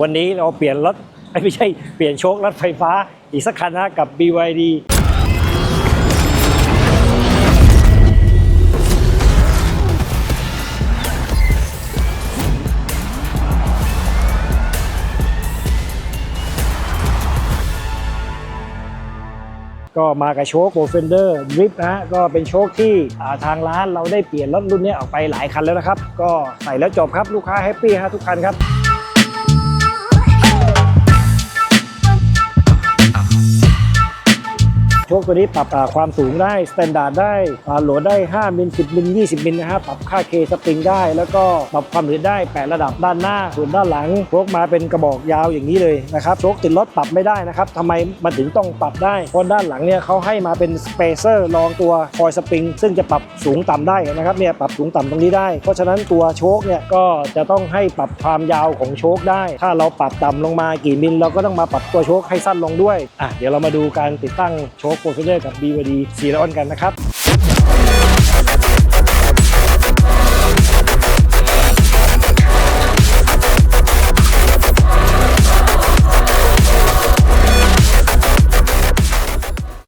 วันนี้เราเปลี่ยนรถไม่ใช่เปลี่ยนโชครถไฟฟ้าอีกสักคันนะกับ BYD ก็มากับโชคโ f เฟนเดอร์ดริฟนะฮะก็เป็นโชคที่ทางร้านเราได้เปลี่ยนรถรุ่นนี้ออกไปหลายคันแล้วนะครับ ก็ใส่แล้วจบครับลูกค้าแฮปปี้ฮะทุกคันครับ โชคตัวนี้ปรับความสูงได้สแตนดาร์ดได้โหลดได้ 5 มิล 10 มิล 20 มิลนะครับปรับค่าเคสปริงได้ แล้วก็ปรับความหนืดได้ 8 ระดับด้านหน้าส่วนด้านหลังโชคมาเป็นกระบอกยาวอย่างนี้เลยนะครับโชคติดรถปรับไม่ได้นะครับทำไมมันถึงต้องปรับได้ เพราะด้านหลังเนี่ยเขาให้มาเป็นสเปเซอร์รองตัวคอยสปริงซึ่งจะปรับสูงต่ำได้นะครับเนี่ยปรับสูงต่ำตรงนี้ได้ เพราะฉะนั้นตัวโชคเนี่ยก็จะต้องให้ปรับความยาวของโชคได้ ถ้าเราปรับต่ำลงมากี่มิลเราก็ต้องมาปรับตัวโชคให้สั้นลงด้วยอะเดี๋ยวเรามาดูการติดตั้งโชคโปรเฟเซอร์กับบีวดีสีละอ่อนกันนะครับ